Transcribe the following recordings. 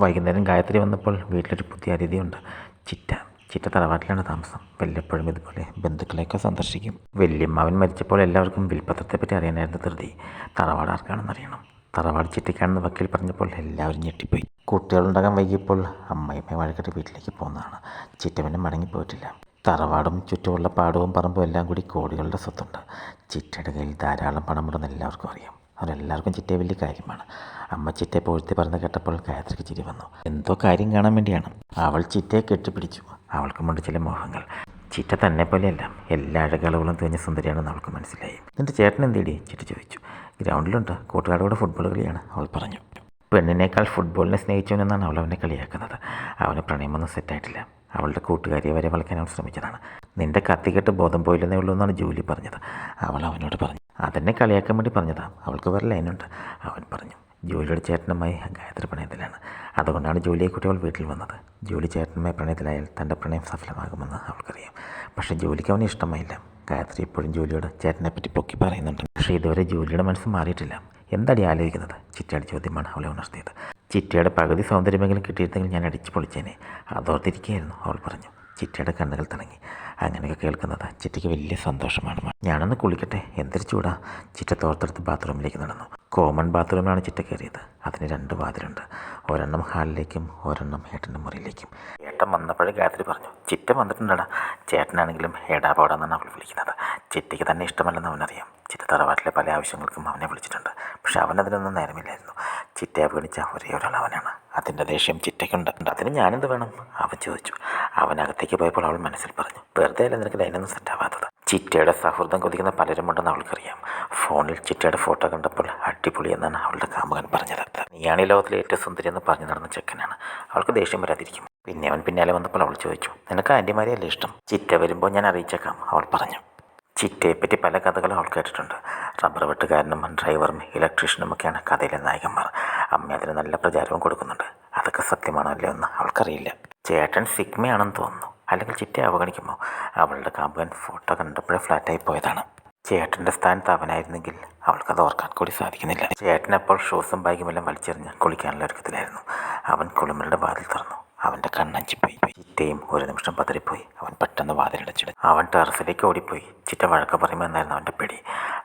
വൈകുന്നേരം ഗായത്രി വന്നപ്പോൾ വീട്ടിലൊരു പുതിയ അതിഥിയുണ്ട് ചിറ്റ ചിറ്റ തറവാട്ടിലാണ് താമസം. വല്ലപ്പോഴും ഇതുപോലെ ബന്ധുക്കളെയൊക്കെ സന്ദർശിക്കും. വല്യമ്മാവൻ മരിച്ചപ്പോൾ എല്ലാവർക്കും വിൽപ്പത്രത്തെപ്പറ്റി അറിയാനായിരുന്നു ധൃതി. തറവാട് ആർക്കാണെന്ന് അറിയണം. തറവാട് ചിറ്റയ്ക്കാണെന്ന് വക്കീൽ പറഞ്ഞപ്പോൾ എല്ലാവരും ഞെട്ടിപ്പോയി. കുട്ടികളുണ്ടാകാൻ വൈകിയപ്പോൾ അമ്മയമ്മ വഴക്കിട്ട് വീട്ടിലേക്ക് പോകുന്നതാണ് ചിറ്റ പിന്നെ മടങ്ങിപ്പോയിട്ടില്ല തറവാടും ചുറ്റുമുള്ള പാടവും പറമ്പും എല്ലാം കൂടി കോടികളുടെ സ്വത്തുണ്ട്. ചിറ്റയുടെ കയ്യിൽ ധാരാളം പണമുണ്ടെന്ന് എല്ലാവർക്കും അറിയാം. അവരെല്ലാവർക്കും ചിറ്റേ വലിയ കാര്യമാണ്. അമ്മ ചിറ്റയെ പൊഴുത്തി പറഞ്ഞ് കേട്ടപ്പോൾ ഗായത്രിക്ക് ചിരി വന്നു. എന്തോ കാര്യം കാണാൻ വേണ്ടിയാണ്. അവൾ ചിറ്റയെ കെട്ടിപ്പിടിച്ചു. അവൾക്കുമുണ്ട് ചില മോഹങ്ങൾ. ചിറ്റ തന്നെ പോലെയല്ല. എല്ലാ അഴകളവളും തികഞ്ഞ സുന്ദരിയാണെന്ന് അവൾക്ക് മനസ്സിലായി. നിന്റെ ചേട്ടൻ എന്തേടി? ചിറ്റ ചോദിച്ചു. ഗ്രൗണ്ടിലുണ്ട്. കൂട്ടുകാരോടെ ഫുട്ബോൾ കളിയാണ് അവൾ പറഞ്ഞു. പെണ്ണിനേക്കാൾ ഫുട്ബോളിനെ സ്നേഹിച്ചവനെന്നാണ് അവൾ അവനെ കളിയാക്കുന്നത്. അവന് പ്രണയമൊന്നും സെറ്റായിട്ടില്ല അവളുടെ കൂട്ടുകാരിയെ വരെ വളയ്ക്കാൻ അവൾ ശ്രമിച്ചതാണ്. നിന്റെ കത്തിക്കെട്ട് ബോധം പോയില്ലെന്നേ ഉള്ളൂ എന്നാണ് ജൂലി പറഞ്ഞത്. അവൾ അവനോട് പറഞ്ഞു. അതെന്നെ കളിയാക്കാൻ വേണ്ടി പറഞ്ഞതാണ് അവൾക്ക് വേറെ ലൈനുണ്ട്. അവൻ പറഞ്ഞു ജോലിയുടെ ചേട്ടനുമായി ഗായത്രി പ്രണയത്തിലാണ്. അതുകൊണ്ടാണ് ജോലിയെ കുട്ടി അവൾ വീട്ടിൽ വന്നത്. ജോലി ചേട്ടനുമായി പ്രണയത്തിലായാൽ തന്റെ പ്രണയം സഫലമാകുമെന്ന് അവൾക്കറിയാം. പക്ഷേ ജോലിക്ക് അവന് ഇഷ്ടമായില്ല. ഗായത്രി ഇപ്പോഴും ജോലിയോട് ചേട്ടനെ പറ്റി പൊക്കി പറയുന്നുണ്ട്. പക്ഷേ ഇതുവരെ ജോലിയുടെ മനസ്സ് മാറിയിട്ടില്ല. എന്താടി ആലോചിക്കുന്നത്? ചിറ്റയുടെ ചോദ്യമാണ് അവളെ ഉണർത്തിയത്. ചിറ്റയുടെ പകുതി സൗന്ദര്യമെങ്കിലും കിട്ടിയിരുന്നെങ്കിൽ ഞാൻ അടിച്ചു പൊളിച്ചേനെ. അതോർത്തിരിക്കുകയായിരുന്നു അവൾ പറഞ്ഞു. ചിറ്റയുടെ കണ്ണുകൾ തിളങ്ങി അങ്ങനെയൊക്കെ കേൾക്കുന്നത്. ചിറ്റയ്ക്ക് വലിയ സന്തോഷമാണ് ഞാനൊന്ന് കുളിക്കട്ടെ. എന്തൊരു ചൂടാ. ചിറ്റ തോർത്തെടുത്ത് ബാത്റൂമിലേക്ക് നടന്നു. കോമൺ ബാത്റൂമിലാണ് ചിറ്റ കയറിയത്. അതിന് രണ്ട് വാതിലുണ്ട്. ഒരെണ്ണം ഹാളിലേക്കും ഒരെണ്ണം ഏട്ടന്റെ മുറിയിലേക്കും. ഏട്ടൻ വന്നപ്പോഴേ ഗായത്രി പറഞ്ഞു ചിറ്റ വന്നിട്ടുണ്ടടാ. ചേട്ടനാണെങ്കിലും ഏടാ പോടാന്നാണ് അവൾ വിളിക്കുന്നത്. ചിറ്റയ്ക്ക് തന്നെ ഇഷ്ടമല്ലെന്ന് അവനറിയാം. ചിറ്റ തറവാട്ടിലെ പല ആവശ്യങ്ങൾക്കും അവനെ വിളിച്ചിട്ടുണ്ട്. പക്ഷെ അവനതിനൊന്നും നേരമില്ലായിരുന്നു. ചിറ്റയെ അവഗണിച്ച ഒരേ ഒരാൾ അവനാണ്. അതിന്റെ ദേഷ്യം ചിറ്റയ്ക്കുണ്ട്. അതിന് ഞാനെന്ത് വേണം? അവൻ ചോദിച്ചു. അവനകത്തേക്ക് പോയപ്പോൾ അവൾ മനസ്സിൽ പറഞ്ഞു വെറുതെ അല്ല നിനക്ക് ലൈനൊന്നും സെറ്റാവാത്തത് ചിറ്റയുടെ സൗഹൃദം കൊതിക്കുന്ന പലരുമുണ്ടെന്ന് അവൾക്കറിയാം. ഫോണിൽ ചിറ്റയുടെ ഫോട്ടോ കണ്ടപ്പോൾ അടിപൊളി എന്നാണ് അവളുടെ കാമുകൻ പറഞ്ഞത്. നീയാണ് ഈ ലോകത്തിലെ ഏറ്റവും സുന്ദരി എന്ന് പറഞ്ഞു നടന്ന ചെക്കനാണ്. അവൾക്ക് ദേഷ്യം വരാതിരിക്കും. പിന്നെ അവൻ പിന്നാലെ വന്നപ്പോൾ അവൾ ചോദിച്ചു നിനക്ക് ആന്റിമാരെയല്ലേ ഇഷ്ടം? ചിറ്റ വരുമ്പോൾ ഞാൻ അറിയിച്ചേക്കാം അവൾ പറഞ്ഞു. ചിറ്റയെപ്പറ്റി പല കഥകളും അവൾ കേട്ടിട്ടുണ്ട്. റബ്ബർ വെട്ടുകാരനും ഡ്രൈവറും ഇലക്ട്രീഷ്യനും ഒക്കെയാണ് കഥയിലെ നായകന്മാർ. അമ്മ അതിന് നല്ല പ്രചാരവും കൊടുക്കുന്നുണ്ട്. അതൊക്കെ സത്യമാണോ അല്ലേ എന്ന് അവൾക്കറിയില്ല. ചേട്ടൻ സിഗ്മയാണെന്ന് തോന്നുന്നു. അല്ലെങ്കിൽ ചിറ്റയെ അവഗണിക്കുമോ? അവളുടെ കാമ്പൻ ഫോട്ടോ കണ്ടപ്പോഴേ ഫ്ലാറ്റായി പോയതാണ്. ചേട്ടന്റെ സ്ഥാനത്ത് അവനായിരുന്നെങ്കിൽ അവൾക്കത് ഓർക്കാൻ കൂടി സാധിക്കുന്നില്ല. ചേട്ടൻ അപ്പോൾ ഷൂസും ബാഗുമെല്ലാം വലിച്ചെറിഞ്ഞ് കുളിക്കാനുള്ള ഒരുക്കത്തിലായിരുന്നു. അവൻ കുളിമുറിയുടെ വാതിൽ തുറന്നു. അവന്റെ കണ്ണഞ്ചിപ്പോയി ചിറ്റയും ഒരു നിമിഷം പതറിപ്പോയി. അവൻ പെട്ടെന്ന് വാതിലടച്ചിട്ട് അവൻ ടെറസിലേക്ക് ഓടിപ്പോയി. ചിറ്റ വഴക്ക പറയുമെന്നായിരുന്നു അവന്റെ പേടി.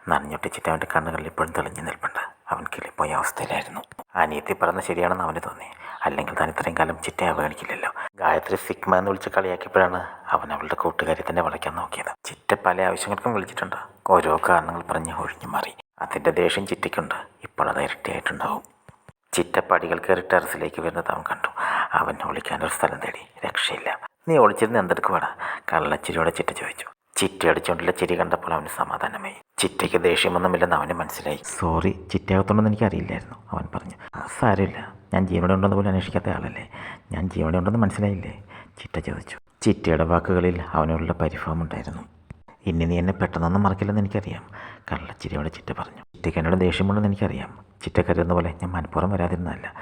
നനഞ്ഞിട്ട് ചിറ്റ അവന്റെ കണ്ണുകളിൽ ഇപ്പോഴും തെളിഞ്ഞു നിൽപ്പുണ്ട്. അവൻ കിളിപ്പോയ അവസ്ഥയിലായിരുന്നു. അനിയത്തി പറഞ്ഞ ശരിയാണെന്ന് അവന് തോന്നി. അല്ലെങ്കിൽ താൻ ഇത്രയും കാലം ചിറ്റയെ അവഗണിക്കില്ലല്ലോ. ഗായത്രി സിഗ്മ എന്ന് വിളിച്ച് കളിയാക്കിയപ്പോഴാണ് അവൻ അവളുടെ കൂട്ടുകാരി തന്നെ വളയ്ക്കാൻ നോക്കിയത്. ചിറ്റ പല ആവശ്യങ്ങൾക്കും വിളിച്ചിട്ടുണ്ട്. ഓരോ കാരണങ്ങൾ പറഞ്ഞ് ഒഴിഞ്ഞു മാറി. അതിന്റെ ദേഷ്യം ചിറ്റയ്ക്കുണ്ട്. ഇപ്പോൾ അത് ഇരട്ടിയായിട്ടുണ്ടാവും. ചിറ്റ പടികൾ കയറി ടെറസിലേക്ക് വരുന്നത് അവൻ കണ്ടു. അവൻ ഒളിക്കാനൊരു സ്ഥലം തേടി. രക്ഷയില്ല. നീ ഒളിച്ചിരുന്ന് എന്തെടുക്കുവാടാ? കള്ളച്ചിരിയോടെ ചിറ്റ ചോദിച്ചു. ചിറ്റ അടിച്ചുകൊണ്ടുള്ള ചിരി കണ്ടപ്പോൾ അവന് സമാധാനമായി. ചിറ്റയ്ക്ക് ദേഷ്യമൊന്നുമില്ലെന്ന് അവന് മനസ്സിലായി. സോറി ചിറ്റയകത്തുണ്ടെന്ന് എനിക്ക് അറിയില്ലായിരുന്നു അവൻ പറഞ്ഞു. "ആ, സാരമില്ല. ഞാൻ ജീവനോടെ ഉണ്ടെന്ന് പോലും അന്വേഷിക്കാത്ത ആളല്ലേ? ഞാൻ ജീവനോടെ ഉണ്ടെന്ന് മനസ്സിലായില്ലേ? ചിറ്റ ചോദിച്ചു. ചിറ്റയുടെ വാക്കുകളിൽ അവനോടുള്ള പരിഭവമുണ്ടായിരുന്നു ഇനി നീ എന്നെ പെട്ടെന്നൊന്നും മറക്കില്ലെന്ന് എനിക്കറിയാം കള്ളച്ചിരിയോടെ ചിറ്റ പറഞ്ഞു. ചിറ്റയ്ക്ക് എന്നോട് ദേഷ്യമുണ്ടെന്ന് എനിക്കറിയാം. ചിറ്റ കരുതുന്ന പോലെ ഞാൻ മനഃപൂർവം വരാതിരുന്നതല്ല.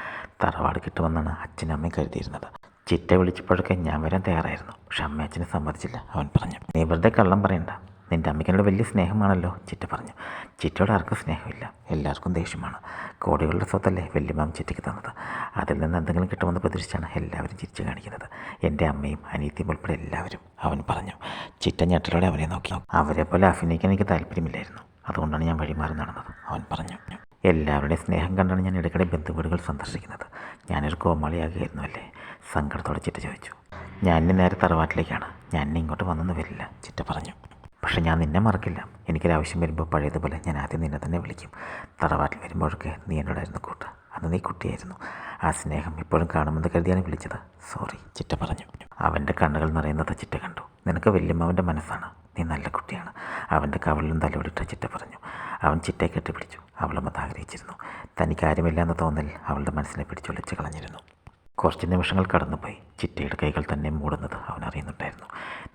തറവാട് കിട്ടുമെന്നാണ് അച്ഛനും അമ്മയും കരുതിയിരുന്നത്. ചിറ്റ വിളിച്ചപ്പോഴൊക്കെ ഞാൻ വരാൻ തയ്യാറായിരുന്നു. പക്ഷെ അമ്മ അച്ഛനെ സമ്മതിച്ചില്ല. അവൻ പറഞ്ഞു നീ വെറുതെ കള്ളം പറയണ്ട. നിന്റെ അമ്മയ്ക്കനോട് വലിയ സ്നേഹമാണല്ലോ ചിറ്റ പറഞ്ഞു. ചിറ്റയോട് ആർക്കും സ്നേഹമില്ല. എല്ലാവർക്കും ദേഷ്യമാണ്. കോടികളുടെ സ്വത്തല്ലേ വല്യമാം ചിറ്റയ്ക്ക് തന്നത്. അതിൽ നിന്ന് എന്തെങ്കിലും കിട്ടുമെന്ന് പ്രതീക്ഷിച്ചാണ് എല്ലാവരും ചിരിച്ചു കാണിക്കുന്നത്. എന്റെ അമ്മയും അനിയത്തിയും ഉൾപ്പെടെ എല്ലാവരും അവൻ പറഞ്ഞു. ചിറ്റ ഞെട്ടലോടെ അവനെ നോക്കി. അവരെ പോലെ അഭിനയിക്കാൻ എനിക്ക് താല്പര്യമില്ലായിരുന്നു. അതുകൊണ്ടാണ് ഞാൻ വഴിമാറി നടന്നത്. അവൻ പറഞ്ഞു എല്ലാവരുടെയും സ്നേഹം കണ്ടാണ് ഞാൻ ഇടയ്ക്കിടെ ബന്ധുവീടുകൾ സന്ദർശിക്കുന്നത്. ഞാനൊരു കോമാളിയാകുമായിരുന്നു അല്ലേ സങ്കടത്തോടെ ചിറ്റ ചോദിച്ചു. ഞാൻ എന്റെ നേരെ തറവാട്ടിലേക്കാണ്. ഞാൻ എന്നെ ഇങ്ങോട്ട് വന്നൊന്നും വരില്ല ചിറ്റ പറഞ്ഞു. പക്ഷേ ഞാൻ നിന്നെ മറക്കില്ല. എനിക്കൊരാവശ്യം വരുമ്പോൾ പഴയതുപോലെ ഞാൻ ആദ്യം നിന്നെ തന്നെ വിളിക്കും. തറവാട്ടിൽ വരുമ്പോഴൊക്കെ നീ എന്നോടായിരുന്നു കൂട്ട. അന്ന് നീ കുട്ടിയായിരുന്നു. ആ സ്നേഹം ഇപ്പോഴും കാണുമെന്ന് കരുതിയാണ് വിളിച്ചത്. സോറി ചിറ്റ പറഞ്ഞു. അവന്റെ കണ്ണുകൾ നിറയുന്നത് ചിറ്റ കണ്ടു. നിനക്ക് വല്യമ്മാവന്റെ മനസ്സാണ്. നീ നല്ല കുട്ടിയാണ്. അവന്റെ കവളിലും തലോടിട്ട ചിറ്റ പറഞ്ഞു. അവൻ ചിറ്റയെ കെട്ടിപ്പിടിച്ചു. അവളും അത് ആഗ്രഹിച്ചിരുന്നു. തനിക്ക് എന്ന് തോന്നൽ അവളുടെ മനസ്സിനെ പിടിച്ചൊളിച്ച് കളഞ്ഞിരുന്നു. കുറച്ച് നിമിഷങ്ങൾ കടന്നുപോയി. ചിറ്റയുടെ കൈകൾ തന്നെ മൂടുന്നത് അവൻ അറിയുന്നുണ്ടായിരുന്നു.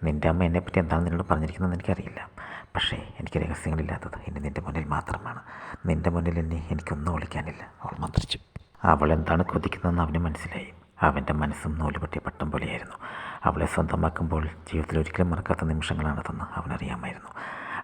നിന്റെ അമ്മ എന്നെപ്പറ്റി എന്താണ് നിന്നോട് പറഞ്ഞിരിക്കുന്നതെന്ന് എനിക്കറിയില്ല. പക്ഷേ എനിക്ക് രഹസ്യങ്ങളില്ലാത്തത് ഇനി നിന്റെ മുന്നിൽ മാത്രമാണ്. നിന്റെ മുന്നിൽ ഇനി എനിക്കൊന്നും ഒളിക്കാനില്ല. അവൾ മന്ത്രിച്ചു. അവൾ എന്താണ് കൊതിക്കുന്നതെന്ന് അവന് മനസ്സിലായി. അവന്റെ മനസ്സും നൂലുപൊട്ടിയ പട്ടം പോലെയായിരുന്നു. അവളെ സ്വന്തമാക്കുമ്പോൾ ജീവിതത്തിൽ ഒരിക്കലും മറക്കാത്ത നിമിഷങ്ങളാണതെന്ന് അവനറിയാമായിരുന്നു.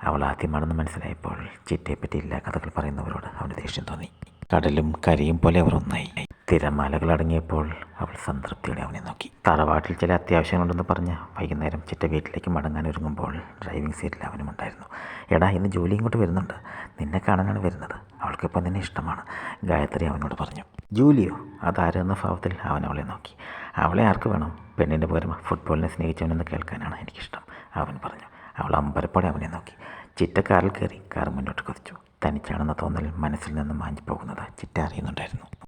അവൾ ആദ്യമാണെന്ന് മനസ്സിലായപ്പോൾ ചിറ്റയെപ്പറ്റി എല്ലാ കഥകൾ പറയുന്നവരോട് അവന് ദേഷ്യം തോന്നി. കടലും കരയും പോലെ അവർ ഒന്നായി. തിരമാലകൾ അടങ്ങിയപ്പോൾ അവൾ സംതൃപ്തിയോടെ അവനെ നോക്കി. തറവാട്ടിൽ ചില അത്യാവശ്യങ്ങളുണ്ടെന്ന് പറഞ്ഞ് വൈകുന്നേരം ചിറ്റ വീട്ടിലേക്ക് മടങ്ങാൻ ഒരുങ്ങുമ്പോൾ ഡ്രൈവിംഗ് സീറ്റിൽ അവനും ഉണ്ടായിരുന്നു. എടാ ഇന്ന് ജോലി ഇങ്ങോട്ട് വരുന്നുണ്ട്. നിന്നെ കാണാനാണ് വരുന്നത്. അവൾക്കിപ്പം നിന്നെ ഇഷ്ടമാണ്. ഗായത്രി അവനോട് പറഞ്ഞു. ജൂലിയോ അതാരെന്ന ഭാവത്തിൽ അവൻ അവളെ നോക്കി. അവളെ ആർക്ക് വേണം? പെണ്ണിന്റെ പകരം ഫുട്ബോളിനെ സ്നേഹിച്ചവനെന്ന് കേൾക്കാനാണ് എനിക്കിഷ്ടം അവൻ പറഞ്ഞു. അവൾ അമ്പരപ്പോടെ അവനെ നോക്കി. ചിറ്റ കാറിൽ കയറി കാർ മുന്നോട്ട് കുതിച്ചു. തനിച്ചാണെന്ന തോന്നൽ മനസ്സിൽ നിന്ന് മാഞ്ഞു പോകുന്നത് ചിറ്റ അറിയുന്നുണ്ടായിരുന്നു.